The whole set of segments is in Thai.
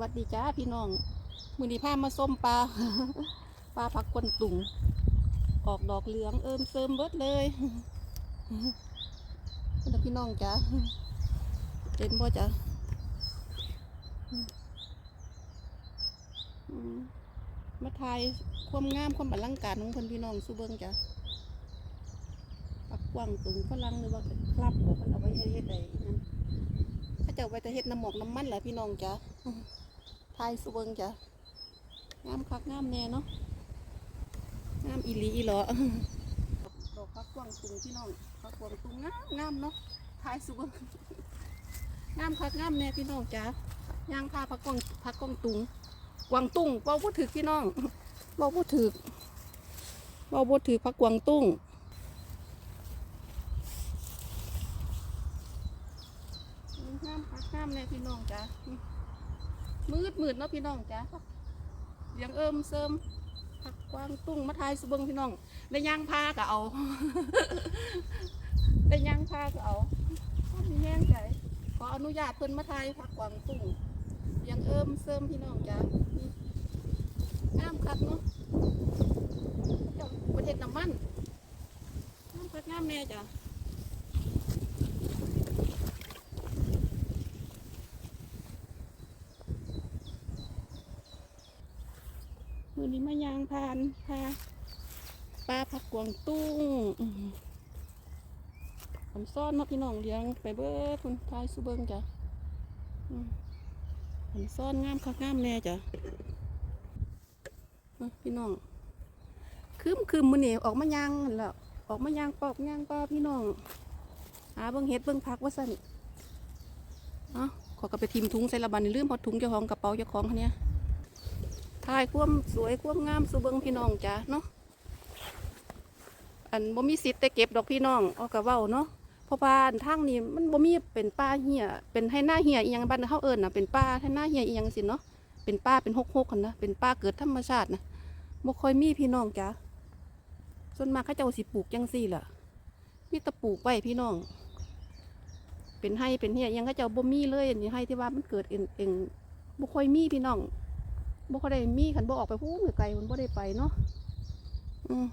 วัสดีจ้าพี่น้อง มือนี้พามาส้มปลา ปลาผักกวนตุ่งออกดอกเหลืองเอิมเซิมเบิดเลยเด้อพี่น้องจ้าเต็มบ่จ้าอืมมาทายความงามความอลังการของคนพี่น้องสุเบิงจ้าปักกวางตุงฝรั่งหรือว่าครับบอกมันเอาไว้ให้เฮ็ดใดนั่นถ้าจะเอาไปแต่เฮ็ดน้ำหมอกน้ำมันแหละพี่น้องจ้ะ ทายสุเบิงจ้ะงามคักงามแน่เนาะงามอีหลีอีหลอดอกพักกวางตุงพี่น้องพักกวางตุงงามงามเนาะทายสุเบิงงามคักงามแน่พี่น้องจ้ะย่างพาพักกวางพักกวางตุงกวางตุ้งเบาพูดถึกพี่น้องเบาพูดถึกเบาพูดถึกพักกวางตุ้งน้ำพักน้ำเลยพี่น้องจ้ะ มืดมืดเนาะพี่น้องจ้ะเลี้ยงเอิมเสริมผักกวางตุ้งมาทายสุเบิงพี่น้องได้ย่างพาก็เอาได้ย่างพาก็เอามีแย่งใจขออนุญาตเพิ่นมาทายผักกวางตุ้งเลี้ยงเอิมเสริมพี่น้องจ้ะนี่ามคักเนาะประเทศน้ำมันงามคักงามแน่จ้ะ มือนี้มายางพานพาปลาผักกวางตุ้งผมซ่อนเนาพี่น้องเลี้ยงไปเบิดคนทายสุเบิงจ้ะผมซ่อนงามคักงามแน่จ้ะพี่น้องคืมคืมมือเนี่ออกมายางแหล้วออกมายางปอกยางปลาพี่น้องหาเบิ่งเฮ็ดเบิ่งผักว่าสั่นเอ้าขอกระไปทิมถุงใส่ระบันลืมพอถุงเจ้าของกระเป๋าเจ้าของคันเนี้ยายความสวยความงามสุเบิงพี่น้องจ้ะเนาะอันบ่มีสิทธิ์แต่เก็บดอกพี่น้องเอากระเว้าเนาะเพราะว่านทางนี้มันบ่มีเป็นป่าเหี่ยเป็นให้หน้าเหี่ยอีหยังบ้านเฮาเอิ้นน่ะเป็นป่าให้หน้าเหี่ยอีหยังสิเนาะเป็นป่าเป็นหกๆกันนะเป็นป่าเกิดธรรมชาตินะบ่ค่อยมีพี่น้องจ้ะส่วนมากเขาเจ้าสิปลูกจังซี่ล่ะมีแต่ปลูกไว้พี่น้อง เป็นให้เป็นเหี่ยยังเขาเจ้าบ่มีเลยอันนี้ให้ที่ว่ามันเกิดเองเองบ่ค่อยมีพี่น้อง บ่ค่อยได้มีขันบ่ออกไปพูดไกลมันบ่ได้ไปเนาะอืม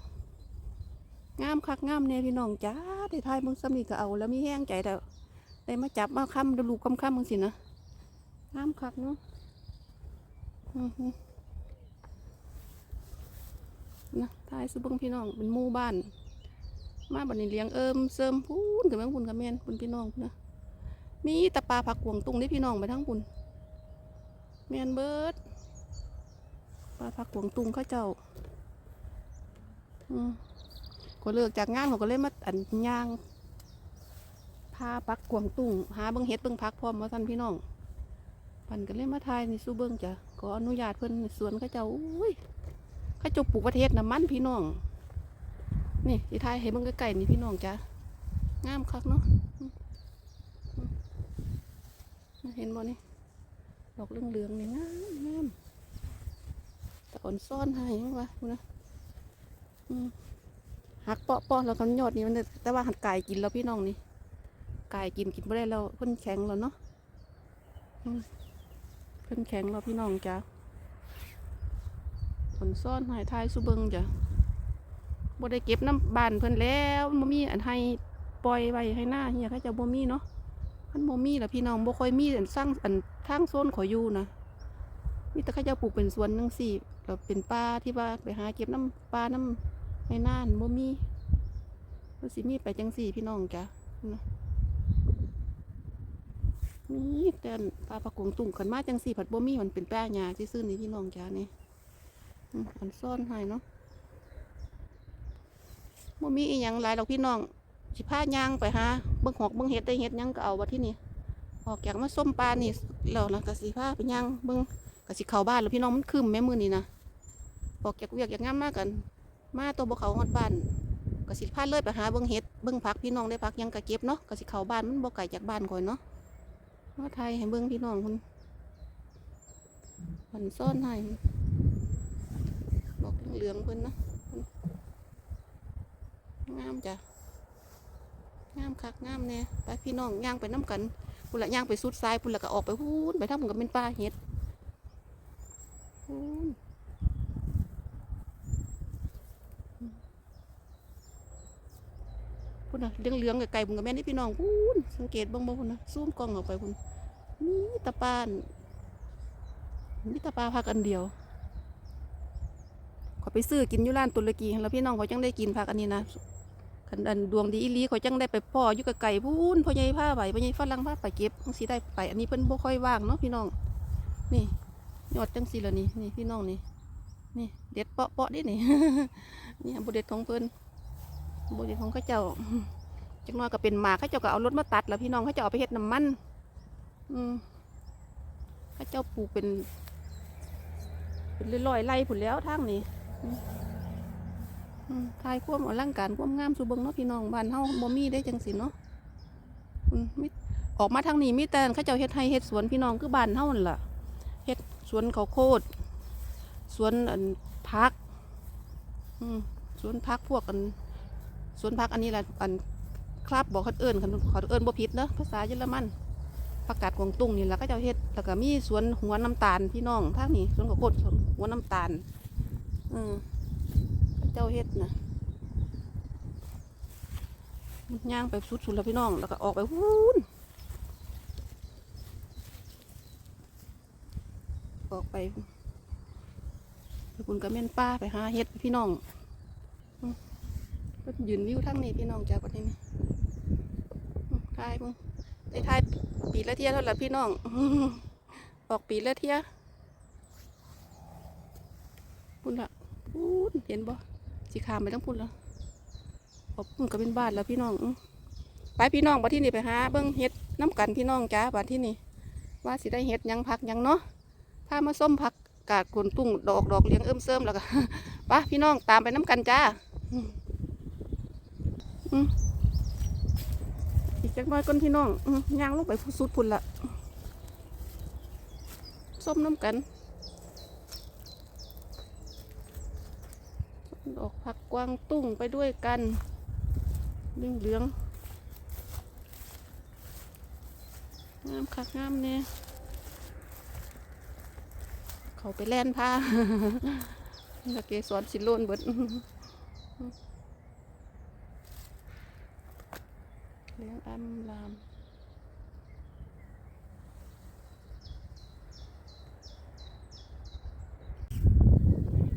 งามคักงามแน่พี่น้องจ้าได้ทายมึงซ้ำนี่ก็เอา แล้วมีแห้งใจแล้วได้มาจับมาค้ำดูลูกค้ำค้ำมึงสินะงามคักเนาะนะทายสุบงพี่น้องเป็นหมู่บ้าน มาบัดนี้เลี้ยงเอิมเสริมพูนกับแม่งบุญกับแม่นบุญพี่น้องนะมีตะปลาผักกวงตุงได้พี่น้องไปทั้งบุญแม่นเบิด ปลาผักกวางตุงเข้าเจ้า อืมก็เลิกจากงานเขาก็เลยมาอันย่างพาปักกวางตุงหาเบิ้งเฮ็ดเบิ้งพักพร้อมมาสั่นพี่น้องปันก็เลยมาทายในสู้เบิ้งจ้ะขออนุญาตเพิ่อนสวนเข้าเจ้าอุ้ยเข้าเจ้าปลูกประเทศน้ำมันพี่น้องนี่ที่ทายให้เบิ้งใกล้ๆนี่พี่น้องจ้ะงามคักเนาะเห็นบ่นี่ดอกเหลืองๆนี่งามงาม อ่อนซ่อนให้ยังวะดูนะหักเปาะเปาะแล้วก็ยอดนี่มันแต่ว่าหักไก่กินแล้วพี่น้องนี่ไก่กินกินไม่ได้แล้วเพิ่นแข็งแล้วเนาะเพิ่นแข็งแล้วพี่น้องจ้ะอ่อนซ่อนให้ทายสุเบิงจ้ะบ่ได้เก็บน้ำบานเพิ่นแล้วบ่มีอันให้ปล่อยไว้ให้หน้าเฮียเขาจะบ่มีเนาะมันบ่มีล่ะพี่น้องบ่ค่อยมีอันสร้างอันทางโซนขออยู่นะมีแต่เขาจะปลูกเป็นสวนนึงสิ เราเป็นป่าที่ว่าไปหาเก็บน้ำปลาน้ำในน่านบ่มีมันสิมีไปจังสี่พี่น้องจ้ะนะมีแต่ปลาผักกงตุ่งขันมาจังสี่ผัดบ่มีมันเป็นแป้งยาที่ซื่อนี่พี่น้องจ้ะนี่มันซ่อนให้เนาะบ่มีอีหยังหลายหรอกพี่น้องสิพายางไปหาเบิ่งหอกเบิ่งเห็ดได้เห็ดยังก็เอาวาที่นี่ออกจากมาส้มปลานี่แล้วแล้วก็สิพาไปยางเบิ่งก็สิเข้าบ้านแล้วพี่น้องมันคืมแม่มือนี่นะ ออกจากเวียกจากงานมากกันมาตัวบ่เขาฮอดบ้านก็สิพาเลยไปหาเบิ่งเห็ดเบิ่งผักพี่น้องได้ผักยังก็เก็บเนาะก็สิเขาบ้านมันบ่ไกลจากบ้านข่อยเนาะมาไทยให้เบิ่งพี่น้องคุณมันซ่อนให้บอกเหลืองเพิ่นนะงามจ้ะงามคักงามแน่ไปพี่น้องย่างไปน้ำกันพุ่นละย่างไปสุดซ้ายพุ่นละก็ออกไปพูนไปทางพุ่นก็เป็นป่าเห็ดพูน พูนนะเหลืองเหลืองไก่ๆบุญกับแม่นี่พี่น้องพูนสังเกตบ้างบ่พูนนะซูมกล้องออกไปพูนมีแตะปานมีแตะปาพักอันเดียวขอไปซื้อกินอยู่ร้านตุรกีแล้วพี่น้องเขาจังได้กินผักอันนี้นะคันอันดวงดีอีลีเขาจังได้ไปพ่ออยู่กับไก่พูนพ่อใหญ่ผ้าใบพ่อใหญ่ฝรั่งผ้าไปเก็บจังสิได้ไปอันนี้เพิ่นบ่ค่อยว่างเนาะพี่น้อง นี่ยอดจังสิละนี่นี่พี่น้องนี่นี่เด็ดเปาะเปาะดินี่นี่บุเด็ดของเพิ่น บุเด็ดของเข้าเจ้าจังน้อยก็เป็นหมากเข้าเจ้าก็เอารถมาตัด แล้วพี่น้องเข้าเจ้าเอาไปเฮ็ดน้ำมัน อืมเข้าเจ้าปลูกเป็น เป็นร้อยๆไร่ผุนแล้วทางนี้ทายความอลังการความงามสุเบิงเนาะพี่น้องบ้านเฮาบ่มีได้จังสิเนาะอืมออกมาทางนี้มีแต่เข้าเจ้าเฮ็ดไร่เฮ็ดสวนพี่น้องคือบ้านเฮานั่นล่ะเฮ็ดสวนข้าวโพดสวนอันพักอืมสวนพักพวกอัน สวนพักอันนี้แหละอันคราบบอกเขาเอิญเขาเขาเอิญบ่ผิดเนอะภาษาเยอรมันประกาศกวงตุ้งนี่แหละก็เจ้าเฮ็ดแล้วก็มีสวนหัวน้ำตาลพี่น้องทางนี้สวนข้าวโพดสวนหัวน้ำตาลอืมเขาเจ้าเฮ็ดนะมันย่างไปสุดๆแล้วพี่น้องแล้วก็ออกไปวู้นออกไปไปคุณกับแม่นป้าไปหาเฮ็ดพี่น้อง ยืนวิวทั้งนี้พี่น้องจากประเทศนี้อืมทายมึงได้ทายปีละเทียเท่าไหร่พี่น้องออกปีละเทียพุ่นละพุ่นเห็นบ่สีขามไปทั้งพุ่นละออกพุ่นกับเป็นบ้านแล้วพี่น้องไปพี่น้องบัดที่นี่ไปหาเบิ้งเฮ็ดน้ำกันพี่น้องจ้าบัดที่นี่ว่าสิได้เฮ็ดยังพักยังเนาะถ้ามาส้มพักกาดกวนตุ้งดอกดอกเลี้ยงเอิ่มเสริมแล้วก็ไปพี่น้องตามไปน้ำกันจ้า อีกจักหน้อยก้นพี่น้องย่างลงไปสุดพุ่นละส้มน้ำกัน ดอกผักกวางตุ้งไปด้วยกันเหลืองเหลืองงามคักงามเนี่ยเขาไปแล่นผ้าเกสรสิโลนเบิด เลี้ยงอ้ำลาม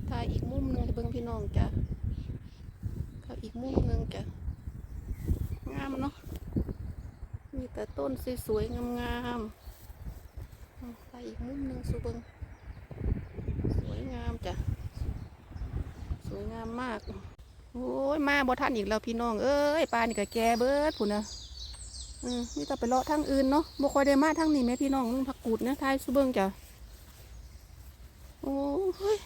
ถ่ายอีกมุมหนึงเบิ่งพี่น้องจ้ะเขาอีกมุมหนึงจ้ะงามเนาะมีแต่ต้นสวยๆงามๆถ่ายอีกมุมหนึงสูเบิ่งสวยงามจ้ะสวยงามมาก โอ้ยมาบ่ทันอีกแล้วพี่น้องเอ้ยปลานี่ก็แกเบิดพุ่นนะอืมนี่ต้องไปเลาะทางอื่นเนาะบ่ค่อยได้มาทางนี้แม่พี่น้องลุงผักกูดนะทายสุเบิงจ้ะโอ้ย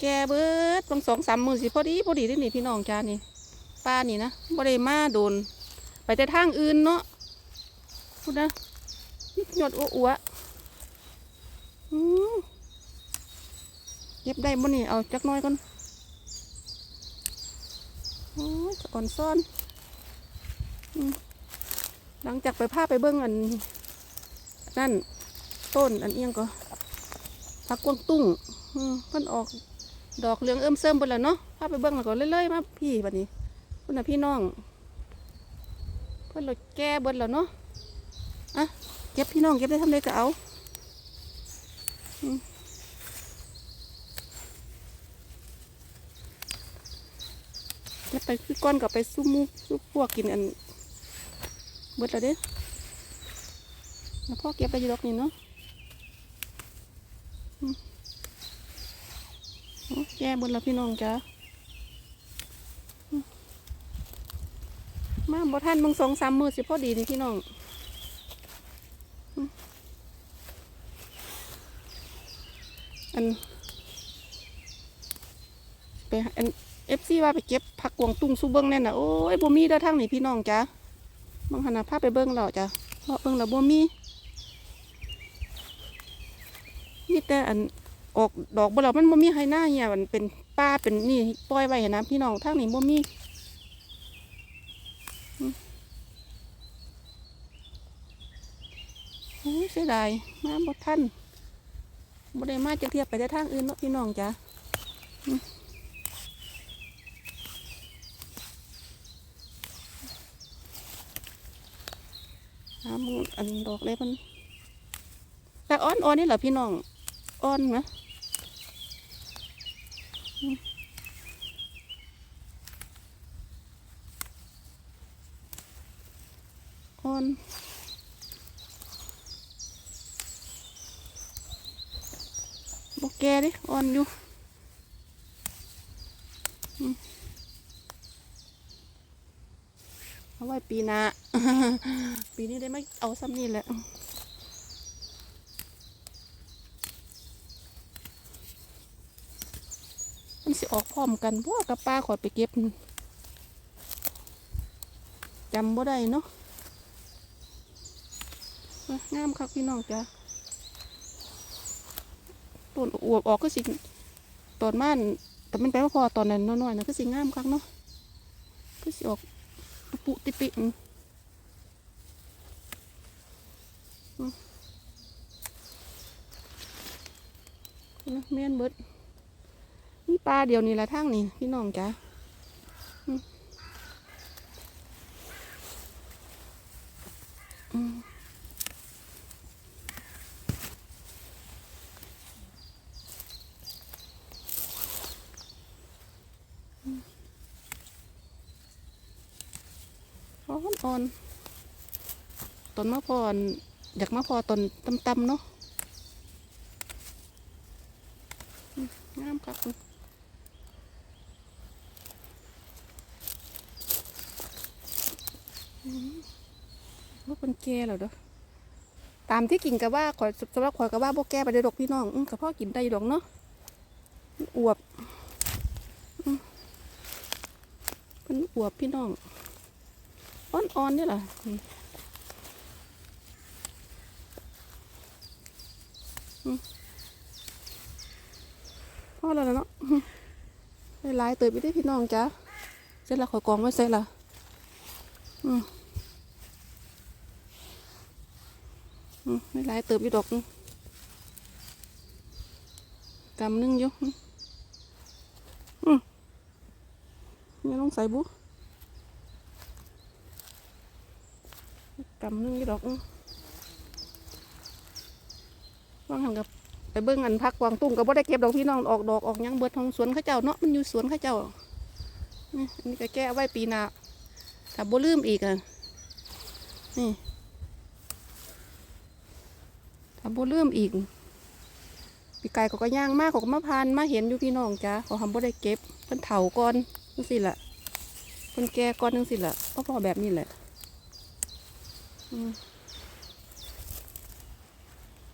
แกเบิดบางสองสามมือสิพอดีพอดีได้นี่พี่น้องจ้านี่ปลานี่นะบ่ได้มาโดน ไปแต่ทางอื่นเนาะพูดนะนี่หยดอ้วเก็บได้บ่นี่เอาจักน้อยก่อน จะอ่อนซ่อนหลังจากไปพาไปเบิ้งอัน นั่น ต้นอันเอียงก็ผักกวางตุ้งเพิ่นออก ดอกเหลืองเอิ่มเสริมเบิดแล้วเนาะพาไปเบิ้งแล้วก็เรื่อยๆมาพี่บัดนี้พุ่นน่ะพี่น้อง เพิ่นเราแก้เบิดแล้วเนาะอะเก็บพี่น้องเก็บได้ทำได้ก็เอา แล้ว ไปคือก้อนกับไปซุ่มหมูซุปพวกกินอันเบิดและเด้แล้วพ่อเก็บไปยู่ดอกนี่เนาะโอ้แย่เบิดแล้วพี่น้องจ้ามาบ่ท่านมึงสองสามมือสิพ่อดีนี่พี่น้องอันไปอัน เอฟซีว่าไปเก็บผักกวางตุ้งสู้เบิ้งแน่น่ะโอ้ยบ่มีเด้อทางนี่พี่น้องจ้ะบางขนาดพาไปเบิ้งแล้วจ้ะเพราะเบิ้งแล้วบ่มีนี่แต่อันออกดอกบ่แล้วมันบ่มีให้หน้าเหี่ยมันเป็นป้าเป็นนี่ปล่อยไว้ให้นะพี่น้องทางนี้บ่มีโอ้ยเสียดายมาบ่ทันบ่ได้มาจากเทียบไปได้ทางอื่นเนาะพี่น้องจ้ะ หามึงอันดอกเลยมันแต่อ่อนอ่อนนี่เหรอพี่น้องอ่อนนะอืมอ่อนบกแกดิอ่อนอยู่อืม เอาไว้ปีหน้าปีนี้ได้ไม่เอาซ้ำนี่แหละมันสิออกพร้อมกันพวกกับป้าขอยไปเก็บจำบ่ได้เนาะงามครับพี่น้องจ้ะต้นอวบออกก็สิตอนม่านแต่มันไปว่าพอตอนนั้นน้อยๆนะก็สิงามครับเนาะก็สิออก ปุติปิอืมอืมนะแม่นเบิดนี่ปลาเดียวนี่ละทั้งนี่พี่น้องจ้ะอืมอืมอืมอ่อนอ่อนต้น มะพร้าวอยากมะพร้าวต้นต่ำๆเนาะงามครับว่าเป็นแก่แล้วเด้อตามที่กินกับว่าขอสำหรับขอยกับว่าบ่แก่ไปได้ดอกพี่น้องอกับพ่อกินได้ดอกเนาะอวบเป็นอวบพี่น้อง อ่อนๆนี่แหละอืมอืม พอแล้วล่ะเนาะอืมได้หลายเติบไปได้พี่น้องจ้ะเสร็จแล้วขอยกองไว้เสร็จละอืมอืมไม่หลายเติบอยู่ดอกกำนึงอยู่อืมนี่ต้องใส่บุกกำนึงอยู่ดอกอืม วางหันกับไปเบิ้งอันพักวางตุ้งก็บ่ได้เก็บดอกพี่น้องออกดอกออกยังเบิดทองสวนข้าเจ้าเนาะมันอยู่สวนข้าเจ้านี่อันนี้ก็แก้ไว้ปีหน้าถ้าบ่ลืมอีกอะนี่ถ้าบ่เริ่มอีกปีไก่เขาก็ย่างมากขาก็มาพานมาเห็นอยู่พี่น้องจ้าเขาทำบ่ได้เก็บเพิ่นเถาก่อนจังสิล่ะเพิ่นแก่ก่อนจังสิล่ะก็พอแบบนี้แหละอืม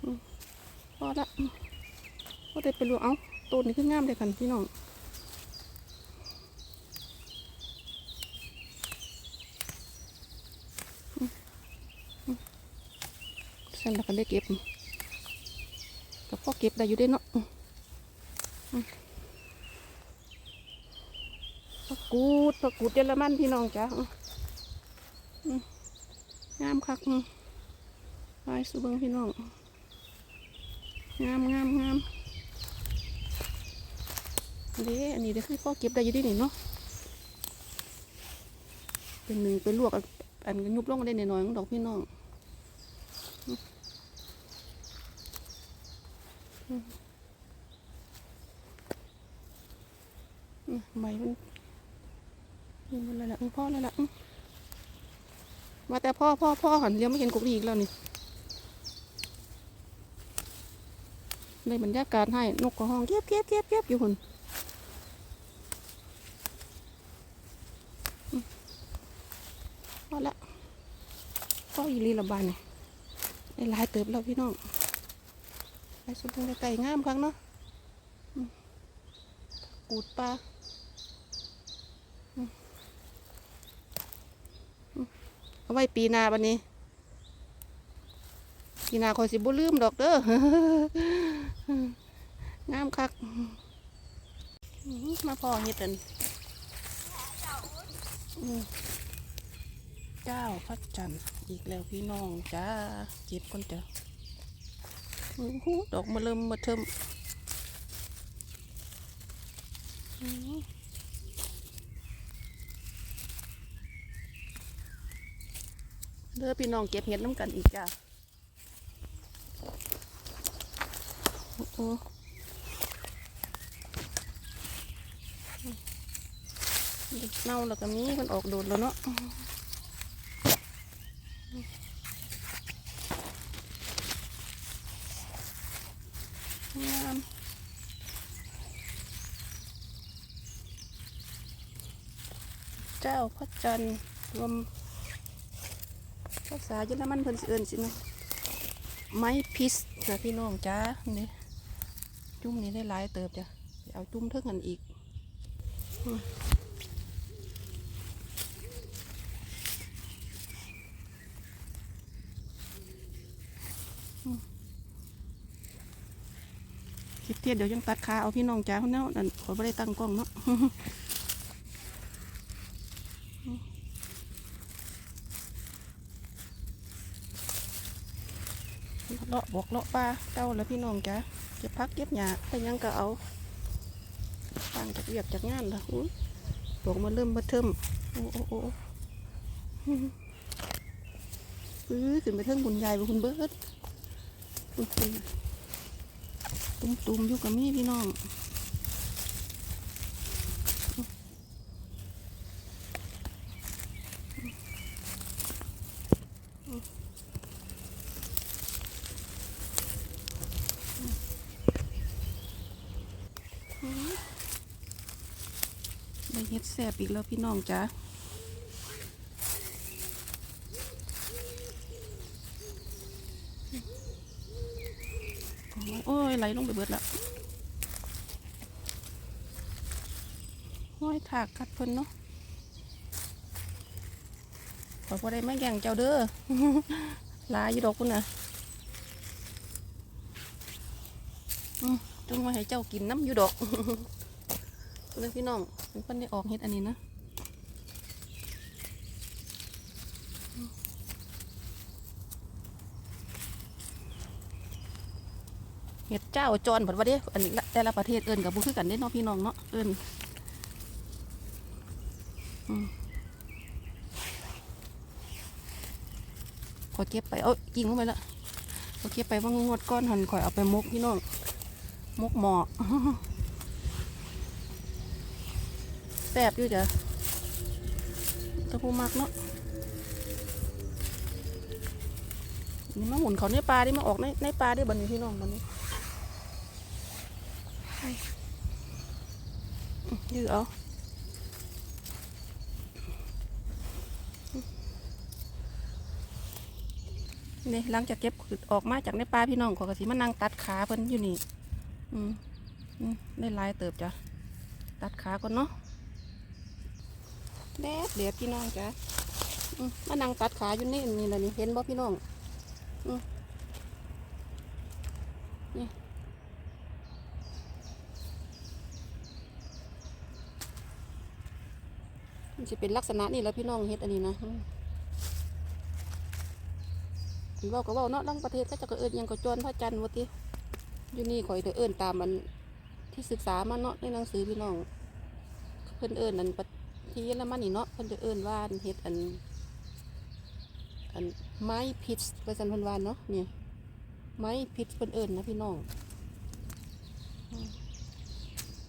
อืม พอละอืมก็ได้ไปลวกเอาต้นนี้คืองามเลยกันพี่น้องอืมอืมเร็จแล้วก็ได้เก็บก็พอเก็บได้อยู่ได้เนาะอืมอืมผักกูดผักกูดเยอรมันพี่น้องจ้ะงามคักไปสุเบิงพี่น้อง งามงามงามเด้อันนี้เดี๋ยวให้พ่อเก็บได้อยู่ดีนี่เนาะเป็นหนึ่งเป็นลวกอันอันยุบลงมาได้หน่อยๆของดอกพี่น้องมใบมันนี่มันอะไรล่ะอืมพ่อแล้วละมาแต่พ่อพ่อพ่อหันเลี้ยวไม่เห็นกุกอีกแล้วนี่ เลยบรรยากาศให้นกกระห้องเก็บเก็บเก็บเก็บอยู่หุ่นอืมพ่อละพ่ออีหลีละบานนี่ได้หลายเติบแล้วพี่น้องไปสุดไก่งามครั้งเนาะกูดปลาเอาไว้ปีนาบันนี้ปีนาคอยสิบ่ลืมดอกเด้อ งามคัก มาพอเฮ็ดอันเจ้าพระจันทร์อีกแล้วพี่น้องจ้าเก็บก่อนจ้ะโอ้โหดอกมาเริ่มมาเทิมอืมเด้อพี่น้องเก็บเห็ดน้ำกันอีกจ้ะ โอ้โหเด็กเน่าแล้วก็มีมันออกโดดแล้วเนาะงามเจ้าพระจันทร์รวมภาษาเยอรมันเพิ่นเอิ้นสินะไม้พิษจ้ะพี่น้องจ้านี่ จุ้มนี้ได้หลายเติบจ้ะเอาจุ้มเท่ากันอีกคิดเทียดเดี๋ยวยังตัดขาเอาพี่น้องจ้าเขาเนาะนั่นขอไม่ได้ตั้งกล้องเนาะ เลาะ บอกเลาะปลาเจ้าแล้วพี่น้องจ้ะเก็บพักเก็บหญ้าไปยังก็เอาต่างจากเรียกจากงานละอุ้ยบอกมาเริ่มมาเทิมโอ้โอ้โอ้ปื้อขึ้นไปเทิงบุญใหญ่บุญเบิดตุ้มตุ้มตุ้มๆอยู่กับมีพี่น้อง ได้เฮ็ดแซ่บอีกแล้วพี่น้องจ้ะโอ้ยไหลลงไปเบิดละห้อยถากกัดเพิ่นเนาะขอพอได้ไม่แก่งเจ้าเด้อลายอยู่ดอกคุณน่ะอืมจงมา ให้เจ้ากินน้ำอยู่ดอกเลยพี่น้องเป็นเพิ่นได้ออกเฮ็ดอันนี้นะเฮ็ดเจ้าจอนผัดว่าเด้อันนี้แต่ละประเทศเอิ้นกับบุคือกันเด้เนาะพี่น้องเนาะเอิ้นขอเก็บไป เอากิ่งลงไปละขอเก็บไปว่างวดก้อนหันข่อยเอาไปมกพี่น้อง มกหมอแซ่บอยู่จ้ะตะพูมักเนาะนี่มาหมุนเขาในปลาดิมาออกในในปลาได้บันนี้พี่น้องบันนี้อื้อยืดเอานี่หลังจากเก็บออกมาจากในปลาพี่น้องขอกระสีมานั่งตัดขาเพิ่นอยู่นี่ อืมได้ลายเติบจ้ะ ตัดขาก่อนเนาะแดดเดียดพี่น้องจ้ะมานั่งตัดขาอยู่นี่นี่แหละนี่เห็นบ่พี่น้องนี่มันจะเป็นลักษณะนี่แล้วพี่น้องเฮ็ดอันนี้นะอืมเว่าก็เว่าเนาะตั้งประเทศก็จะก็เอิญยังก็จวนพระจันทร์วะติ อยู่นี่ข่อยเถอเอิญตามมันที่ศึกษามาเนาะในหนังสือพี่น้อง เพิ่นเอิญนั่นประที่เยอรมันนี่เนาะเพิ่นจะเอิ้นว่านเฮ็ดอัน อันไม้พิษไปสันพิ่นว่าเนาะเนี่ยไม้พิษเพิ่นเอิ้นนะพี่น้องอืม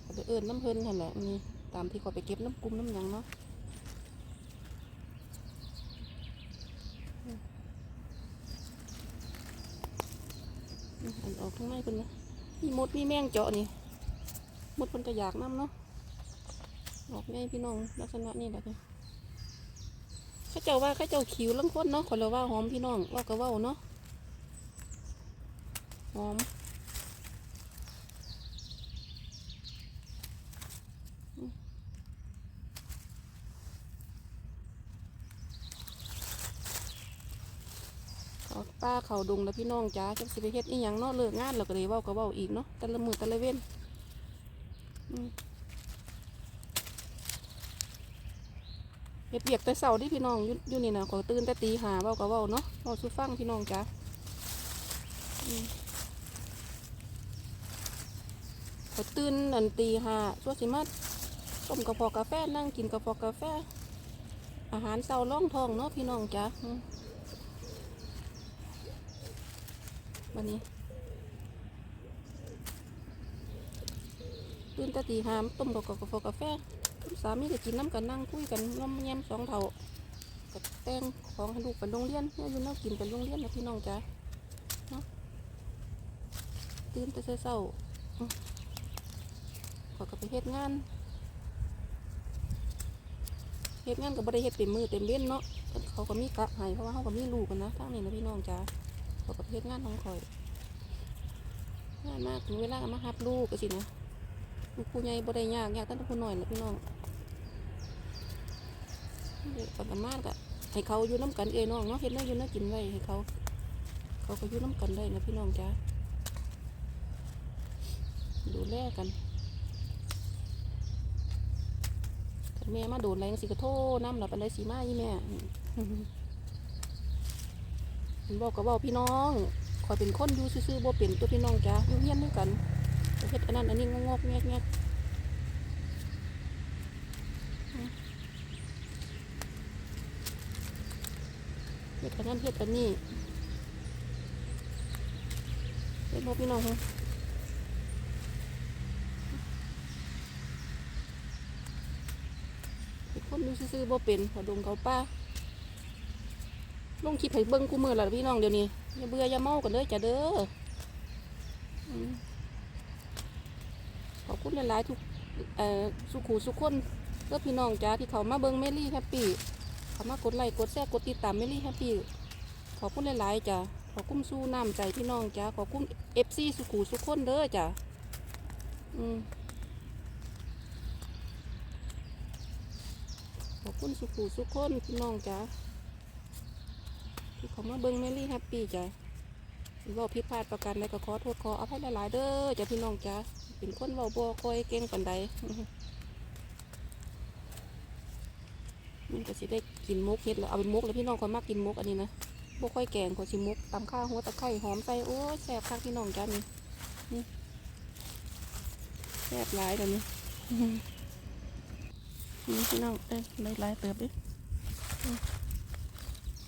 ก็ไปเอิ้นน้ำเพิ่นนั่นแหละนี่ตามที่ขาไปเก็บน้ำกุ้มน้ำยังเนาะอืมอืมอันออก ข้างในเพิ่นะมีมดมีแมงเจาะนี่มดเพิ่นก็อยากน้ำเนาะออกง่ายพี่น้องลักษณะนี่แหละค่ะข้าเจ้าว่าข้าเจ้าคิวลังคนเนาะคนเราว่าหอมพี่น้องว่าก็เว่าเนาะหอมอืมเขา ป้าเขาดงแล้วพี่น้องจ้าจักสิไปเฮ็ดอีหยังเนาะเลิกงานแล้วก็เลยเว้าก็เว้าอีกเนาะแต่ละมือแต่ละเว้นเฮ็ดเบียกแต่เสาร์ที่พี่น้องอยู่นี่นะขอตื่นแต่ตีหาเว้าก็เว้าเนาะเว้าสุฟังพี่น้องจ้ะอืมพอตื่นอันตีหาช่วสิมาต้มกาแฟกาแฟนั่งกินกาแฟกาแฟอาหารเช้าล่องท้องเนาะพี่น้องจ้ะอืม วันนี้ตื่นแตตีหามต้มกับกาแฟกาแฟสามีก็กินน้ำกันนั่งคุยกันง้อมแย้มสองเท่ากับแป้งของให้ลูกไปโรงเรียนเนี่ยอยู่น่ากินไปโรงเรียนนะพี่น้องจ้ะเนาะตื่นแต่เช้าๆอืมขอยก็ไปเฮ็ดงานเฮ็ดงานก็บ่ได้เฮ็ดเต็มมือเต็มเว้นเนาะเขาก็มีกะให้เพราะว่าเขาก็มีลูกกันนะทั้งนี้นะพี่น้องจ้า เขาก็ไปเฮ็ดงานของข่อยงานมากถึงเวลาก็มารับลูกก็สินะลูกผู้ใหญ่บ่ได้ยากยากตั้งแต่ผู้น้อยนะพี่น้องปันมากอะให้เขาอยู่น้ำกันเองน้องเนาะเฮ็ดแน้อยู่น้ำกินไว้ให้เขา เขาก็อยู่น้ำกันได้นะพี่น้องจ้าดูแลกันแม่มาโดนแรงสิกระโทษน้ำหลับอะไรสีมายี่แม่ บอกกับบอกพี่น้องคอยเป็นคนอยู่ซื่อๆบ่เป็นตัวพี่น้องจ้าอยู่เฮียนด้วยกันประเภทอันนั้นอันนี้งอกๆแงกๆเฮ็ดอันนั้นเฮ็ดอันนี้เฮ็ดบ่พี่น้องฮะเป็นคนอยู่ซื่อๆบ่เป็นเขาดงเขาป้า ลงคลิปให้เบิ่งกูมือละพี่น้องเดี๋ยวนี้อย่าเบื่ออย่าเมากันเด้อจ้ะเด้อขอบคุณหลายๆทุกสุขูสุขคนเด้อพี่น้องจ้าที่เขามาเบิ่งเมลี่แฮปปี้เขามากดไลค์กดแชร์กดติดตามเมลี่แฮปปี้ขอบคุณหลายๆจ้ะขอบคุณสู้น้ำใจพี่น้องจ้าขอบคุณเอฟซีสุขูสุขคนเด้อจ้ะอืมขอบคุณสุขุสุขคนพี่น้องจ้า ที่เขามาเบิ้งแมรี่แฮปปี้จ้ะว่าผิดพลาดประการใดก็ขอโทษขออภัยหลาย ๆ เด้อจ้ะพี่น้องจ้าเป็นคนเว้าบ่คอยเก่งปันใดมันก็สิได้กินมุกเฮ็ดแล้วเอาเป็นมุกแล้วพี่น้องคนมากกินมุกอันนี้นะบ่ค่อยแกงกว่าสิมุกตำข้าวหัวตะไคร้หอมใส่โอ้แซ่บคักพี่น้องจ้านี่นี่แซ่บหลายแบบนี้นี่พี่น้องเอ้ยไล่ไล่เติบดิอืม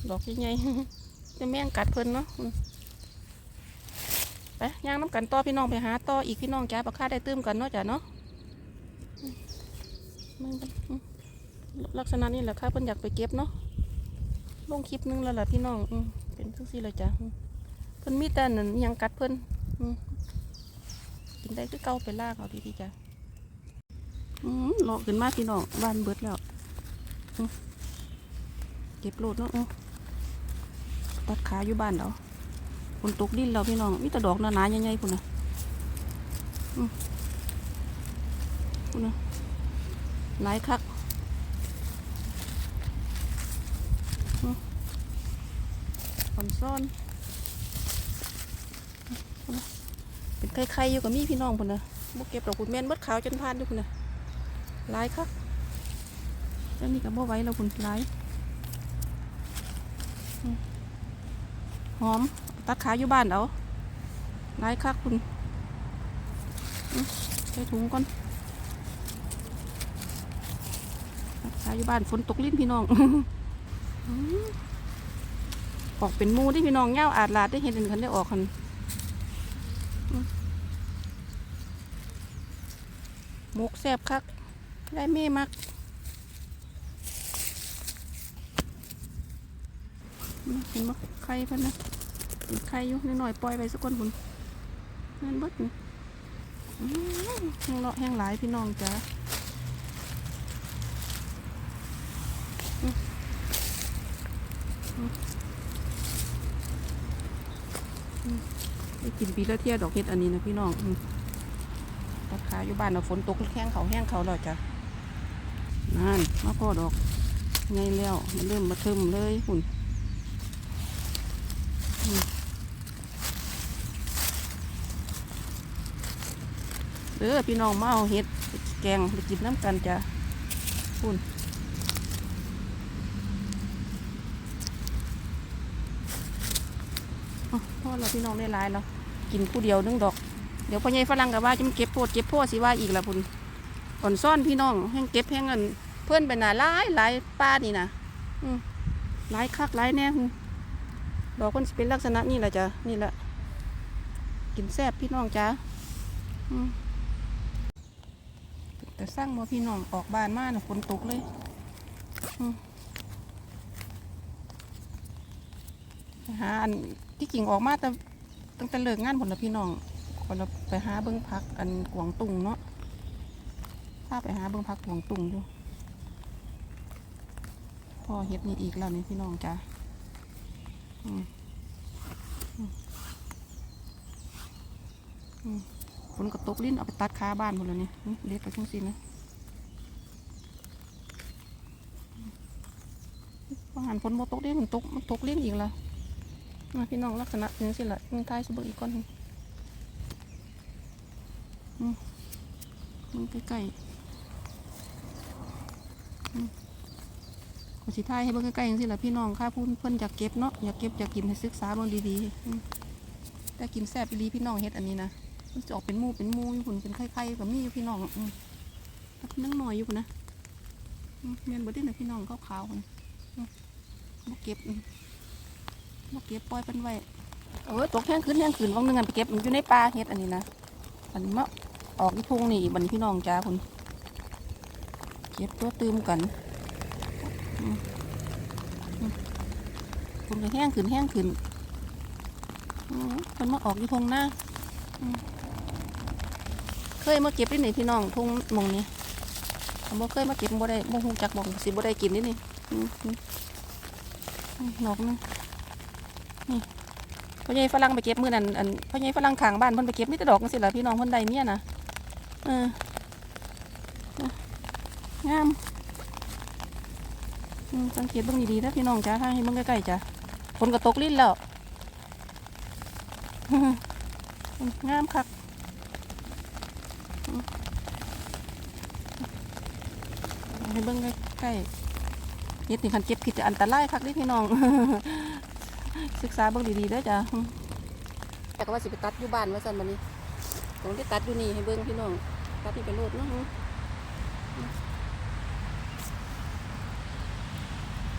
ดอกใหญ่ๆจะแม่งกัดเพิ่นเนาะไปย่างน้ำกันต่อพี่น้องไปหาต่ออีกพี่น้องจ้าปลาค่าได้ตื้มกันเนาะจ้ะเนาะลักษณะนี้แหละค่ะเพิ่นอยากไปเก็บเนาะลงคลิปนึงแล้วล่ะพี่น้องอเป็นทุกสิ่งเลยจ้ะเพิ่นมีแต่นั่นยังกัดเพิ่นอืมกินได้คือเก่าไปลากเอาดีๆจ้ะอืมหลอกขึ้นมาพี่น้องบ้านเบิดแล้วเก็บโหลดเนาะ ตัดขาอยู่บ้านเราฝนตกดินเราพี่น้องมีแต่ดอกหนาๆใหญ่ๆพุ่นะอืมพุ่นะหลายคักอืมอ่อนซ่อน เป็นไข่ๆอยู่กับมีพี่น้องพุ่นะบุเก็บดอกคุณแม่นเบิดขาวจนพานอยู่พุ่นะหลายครับเจ้านี่กับบ่ไว้เราคุณหลายอืม หอม ตัดขาอยู่บ้านเอาหลายคักคุณใส่ถุงก่อนตัดขาอยู่บ้านฝนตกลิ้นพี่น้องออกเป็นมูที่พี่น้องเงาอาดลาดได้เห็นกันได้ออกคันมหมกแซบคัก ได้แม่มักอืม เห็นบ่ไข่เพิ่นนะไข่อยู่นิดหน่อยๆปล่อยไปสักคนบุญนั่นบดนี่อืมแห้งเลาะแห้งหลายพี่น้องจ้าอืมอืมอืมได้กินปีละเที่ยดอกเห็ดอันนี้นะพี่น้องราคาอยู่บ้านเราฝนตกแห้งเขาแห้งเขาแล้วจ้ะนั่นมาพ่อดอกไงแล้วมันเริ่มมาเทิมเลยหุ่นอืม เด้อพี่น้องมาเอาเห็ดแกงไปกินน้ำกันจ้ะหุ่นอ๋อพ่อเราพี่น้องได้หลายแล้วกินผู้เดียวนึงดอก เดี๋ยวพ่อใหญ่ฝรั่งก็ว่าจะมาเก็บโพดเก็บโพดสิว่าอีกละพุ่นอ่อนซ่อนพี่น้องแห้งเก็บแห้งเงินเพื่อนไปหนาหลายหลายป้านี่นะหลายคักหลายแน่ดอกคนเป็นลักษณะนี่แหละจ้ะนี่แหละกินแซ่บพี่น้องจ้าอืม แต่สร้างมาพี่น้องออกบ้านมากนะฝนตกเลยไปหาอันที่กิ่งออกมาแต่ตั้งแต่เลิกงานผลละพี่น้องคนเราไปหาเบิ้งพักอันกวางตุงเนาะพาไปหาเบิ้งพักกวางตุงอยู่พ่อเฮ็ดนี่อีกแล้วนี่พี่น้องจ้าอืมอืมอืม ฝนก็ตกลิ้นเอาไปตัดคาบ้านหมดแล้วนี่เล็กไปทั้งสิ้นนะว่าหันฝนบ่ตกลิ้นมันตกมันตกลิ้นอีกล้วมาพี่น้องลักษณะนี้สิละนี่ท้ายสุบอีกก้อนหนึ่งใกล้ๆขอสิท้ายให้เบิ่งใกล้ๆจังสิละพี่น้องค่ะพูนเพิ่นอยากเก็บเนาะอยากเก็บอยากกินให้ศึกษาเบิ่งดีๆแต่กินแซ่บอีหลีพี่น้องเฮ็ดอันนี้นะ มันจะออกเป็นมูเป็นมูอยู่พุ่นเป็นไข่ๆกับมีอยู่พี่น้องอืมนั่งหน่อยอยู่พุ่นะอืมแม่นบ่ได้นะพี่น้องขาวๆพุ่นอืมบ่เก็บมบ่เก็บปล่อยเพิ่นไว้เออตกแห้งขึ้นแห้งขึ้นวังหนึงอันไปเก็บมันอยู่ในป่าเฮ็ดอันนี้นะอันนี้มาออกที่ทุ่งนี่บันพี่น้องจ้าพุ่นเก็บตัวตืมกันอืมอืมพุ่นก็แห้งขึ้นแห้งขึ้นมเพิ่นมาออกที่ทุ่งหน้า เคยมาเก็บที่ไหนพี่น้องทุ่งมองนี้ผมบ่เคยมาเก็บบ่ได้บ่ฮู้จักบ่สิบ่ได้กินนี่นี่อืมอืมอืมนกนึงนี่พ่อใหญ่ฝรั่งไปเก็บมื้อนั้นอันพ่อใหญ่ฝรั่งข้างบ้านเพิ่นไปเก็บมีแต่ดอกจังซี่ล่ะพี่น้องเพิ่นได้เมียนะเอองามสังเกตเบิ่งดีๆนะพี่น้องจ้าถ้าให้เบิ่งใกล้ๆจ้ะฝนก็ตกลิ้นแล้วงามคัก ให้เบิ่งใกล้ๆเฮ็ดนี่คันเก็บผิดจะอันตรายคักเดิพี่น้อง ศึกษาเบิ่งดีๆเด้อจ้ะแต่ก็ว่าสิไปตัดอยู่บ้านว่าซั่นบัดนี้ผมได้ตัดอยู่นี่ให้เบิ่งพี่น้อง ตัดนี่ไปโลดเนาะอืม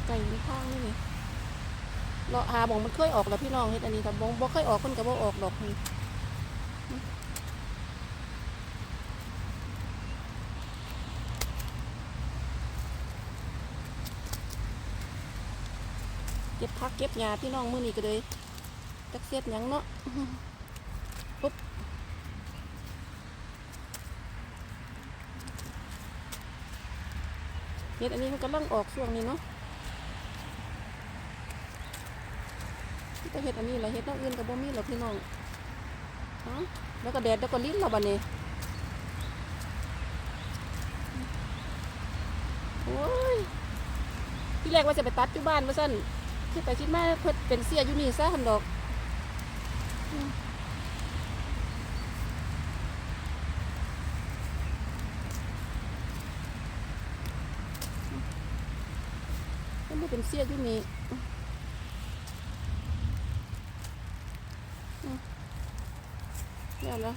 ไก่ในข้างนี่นี่เลาหาบ่องมันเคยออกแล้วพี่น้องเฮ็ดอันนี้ถ้าบ่บ่เคยออกคนก็บ่ออกดอกอืม เก็บผักเก็บหญ้าพี่น้องมื้อนี้ก็เลยจักเสียดหยังเนาะปุ๊บเฮ็ดอันนี้มันกำลังออกช่วงนี้เนาะแต่เฮ็ดอันนี้แหละเฮ็ดนอกอื่นก็บ่มีหรอกพี่น้องเอ้าแล้วก็แดดแล้วก็ลิ้นเราบัดนี้โอ้ยที่แรกว่าจะไปตัดอยู่บ้านว่าซั่น คิดไปคิดมาเพิ่นเป็นเสียอยู่นี่ซะหันดอกอืมมันบ่เป็นเสียอยู่นี่อืมอืมแล้วแล้ว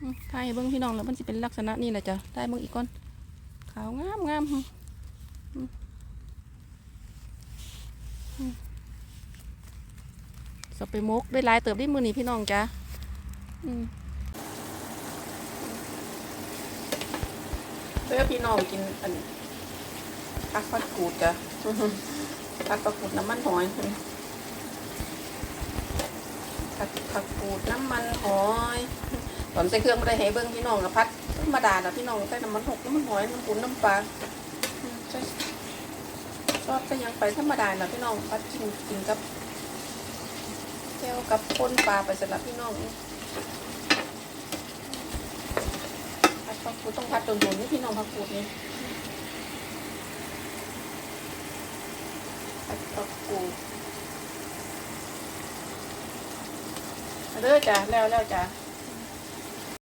อืมถ่ายให้เบิ่งพี่น้องแล้วมันสิเป็นลักษณะนี้แหละจ้ะถ่ายเบิ่งอีกก่อน ขาวงามงามอืม สไปมกได้ลายเติบได้มือนี่พี่น้องจ้ะเพื่อพี่น้องกินอันผักฟักกูดจ้ะผักฟักกูดน้ำมันหอยผักผักกูดน้ำมันหอยตอนใส่เครื่องไม่ได้ให้เบิ้งพี่น้องนะพัดธรรมดานะพี่น้องใส่น้ำมันหกน้ำมันหอยน้ำปูนน้ำปลา ชอบใส่หยังไปธรรมดานะพี่น้องพัดกินกินกับแก้วกับป้นปลาไปสำหรับพี่น้องผัดผักกูต้องพัดโดนๆนี่พี่น้องผักกูนี่ผัดผักกูเอาเด้อจ้ะแล้วแล้วจ้ะ